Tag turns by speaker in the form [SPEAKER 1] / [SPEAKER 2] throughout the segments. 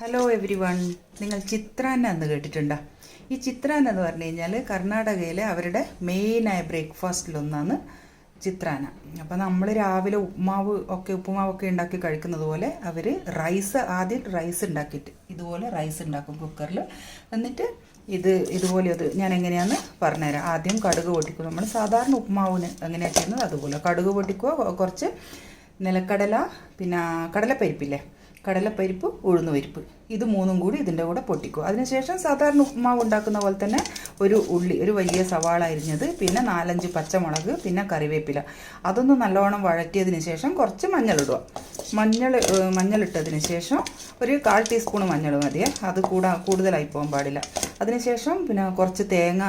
[SPEAKER 1] Hello every one നിങ്ങൾ ചിത്രാന്ന എന്ന് കേട്ടിട്ടുണ്ടോ? ഈ ചിത്രാന്ന എന്ന് പറഞ്ഞു കഴിഞ്ഞാൽ കർണാടകയിലെ അവരുടെ മെയിനായ ബ്രേക്ക്ഫാസ്റ്റിലൊന്നാണ് ചിത്രാന അപ്പോൾ നമ്മൾ രാവിലെ ഉപ്മാവ് ഒക്കെ ഉപ്പുമാവൊക്കെ ഉണ്ടാക്കി കഴിക്കുന്നത് പോലെ അവർ റൈസ് ആദ്യം റൈസ് ഉണ്ടാക്കിയിട്ട് ഇതുപോലെ റൈസ് ഉണ്ടാക്കും കുക്കറിൽ എന്നിട്ട് ഇത് ഇതുപോലെ അത് ഞാൻ എങ്ങനെയാന്ന് പറഞ്ഞുതരാം. ആദ്യം കടുക് പൊട്ടിക്കും. നമ്മൾ സാധാരണ ഉപ്മാവിന് എങ്ങനെയാണ് ചെയ്യുന്നത് അതുപോലെ. കടുക് പൊട്ടിക്കുക കുറച്ച് നിലക്കടല പിന്നെ കടലപ്പരിപ്പില്ലേ? കടലപ്പരിപ്പ് ഉഴുന്ന് പരിപ്പ് ഇത് മൂന്നും കൂടി ഇതിന്റെ കൂടെ പൊട്ടിക്കും. അതിനുശേഷം സാധാരണ ഉപ്പുമാവ് ഉണ്ടാക്കുന്ന പോലെ തന്നെ ഒരു ഉള്ളി ഒരു വലിയ സവാള അരിഞ്ഞത് പിന്നെ നാലഞ്ച് പച്ചമുളക് പിന്നെ കറിവേപ്പില. അതൊന്ന് നല്ലോണം വഴറ്റിയതിന് ശേഷം കുറച്ച് മഞ്ഞളിടുക. മഞ്ഞൾ മഞ്ഞളിട്ടതിന് ശേഷം ഒരു കാൽ ടീസ്പൂൺ മഞ്ഞൾ മതിയേ. അത് കൂടാ കൂടുതലായി പോകാൻ പാടില്ല. അതിനുശേഷം പിന്നെ കുറച്ച് തേങ്ങ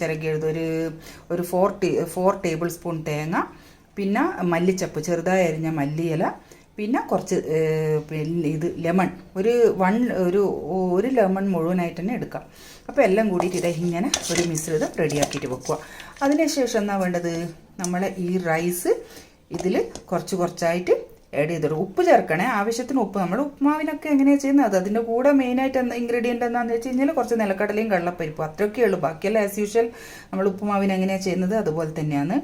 [SPEAKER 1] ചിരകിയെഴുതും ഒരു ഒരു four tea four tablespoon തേങ്ങ പിന്നെ മല്ലിച്ചപ്പ് ചെറുതായി അരിഞ്ഞ മല്ലിയില പിന്നെ കുറച്ച് ഇത് ലെമൺ. ഒരു വൺ ഒരു ഒരു ലെമൺ മുഴുവനായിട്ട് തന്നെ എടുക്കാം. അപ്പോൾ എല്ലാം കൂടിയിട്ട് ഇത് ഇങ്ങനെ ഒരു മിശ്രിതം റെഡിയാക്കിയിട്ട് വെക്കുക. അതിനുശേഷം എന്നാ വേണ്ടത്? നമ്മൾ ഈ റൈസ് ഇതിൽ കുറച്ച് കുറച്ചായിട്ട് ആഡ് ചെയ്തിടും ഉപ്പ് ചേർക്കണേ. ആവശ്യത്തിന് ഉപ്പ്. നമ്മൾ ഉപ്പുമാവിനൊക്കെ എങ്ങനെയാണ് ചെയ്യുന്നത്? അത് അതിന്റെ കൂടെ മെയിനായിട്ട് എന്താ ഇൻഗ്രീഡിയന്റ് എന്താണെന്ന് വെച്ച് കഴിഞ്ഞാൽ കുറച്ച് നിലക്കടലയും കള്ളപ്പരിപ്പും അത്രയൊക്കെ ഉള്ളൂ. ബാക്കിയെല്ലാം ആസ് യൂഷ്വൽ നമ്മൾ ഉപ്പുമാവിന് എങ്ങനെയാണ് ചെയ്യുന്നത്? അതുപോലെ തന്നെയാണ്.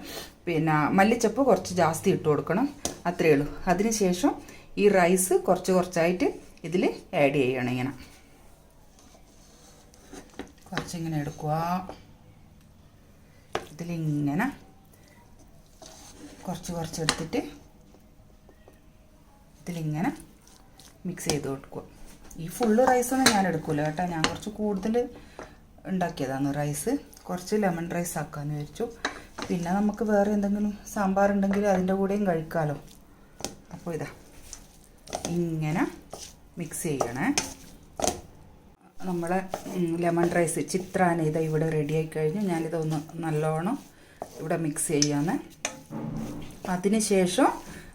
[SPEAKER 1] പിന്നെ മല്ലിച്ചപ്പ് കുറച്ച് ജാസ്തി ഇട്ട് കൊടുക്കണം. അത്രയേ ഉള്ളൂ. അതിനുശേഷം ഈ റൈസ് കുറച്ച് കുറച്ചായിട്ട് ഇതിൽ ആഡ് ചെയ്യണം ഇങ്ങനെ. കുറച്ചിങ്ങനെ എടുക്കുക. ഇതിലിങ്ങനെ കുറച്ച് കുറച്ച് എടുത്തിട്ട് ഇതിലിങ്ങനെ മിക്സ് ചെയ്ത് കൊടുക്കുക. ഈ ഫുള്ള് റൈസൊന്നും ഞാൻ എടുക്കില്ല കേട്ടോ. ഞാൻ കുറച്ച് കൂടുതൽ ഉണ്ടാക്കിയതാണ് റൈസ് കുറച്ച് ലെമൺ റൈസ് ആക്കാമെന്ന് വിചാരിച്ചു. പിന്നെ നമുക്ക് വേറെ എന്തെങ്കിലും സാമ്പാർ ഉണ്ടെങ്കിൽ അതിന്റെ കൂടെയും കഴിക്കാമല്ലോ അപ്പോൾ ഇതാ ഇങ്ങനെ മിക്സ് ചെയ്യണേ. നമ്മളെ ലെമൺ റൈസ് ചിത്രാന ഇതാ ഇവിടെ റെഡിയായി കഴിഞ്ഞു. ഞാനിതൊന്ന് നല്ലോണം ഇവിടെ മിക്സ് ചെയ്യാന്ന് അതിനുശേഷം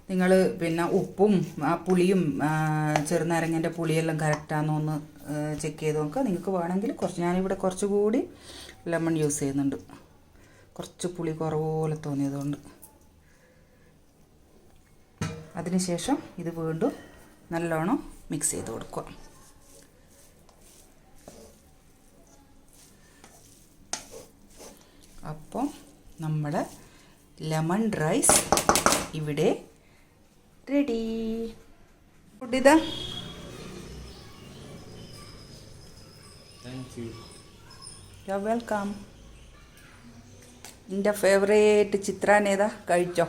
[SPEAKER 1] നിങ്ങൾ പിന്നെ ഉപ്പും പുളിയും ചെറുനാരങ്ങന്റെ പുളിയെല്ലാം കറക്റ്റാണെന്ന് ഒന്ന് ചെക്ക് ചെയ്ത് നോക്കുക. നിങ്ങൾക്ക് വേണമെങ്കിൽ കുറച്ച് ഞാനിവിടെ കുറച്ചുകൂടി ലെമൺ യൂസ് ചെയ്യുന്നുണ്ട്. കുറച്ച് പുളി കുറവ് പോലെ തോന്നിയതുകൊണ്ട്. അതിനുശേഷം ഇത് വീണ്ടും നല്ലോണം മിക്സ് ചെയ്ത് കൊടുക്കുക. അപ്പോൾ നമ്മുടെ ലെമൺ റൈസ് ഇവിടെ ready ഫുഡിത thank
[SPEAKER 2] you you
[SPEAKER 1] you welcome എന്റെ ഫേവറേറ്റ് ചിത്രാനേതാ കഴിച്ചോ.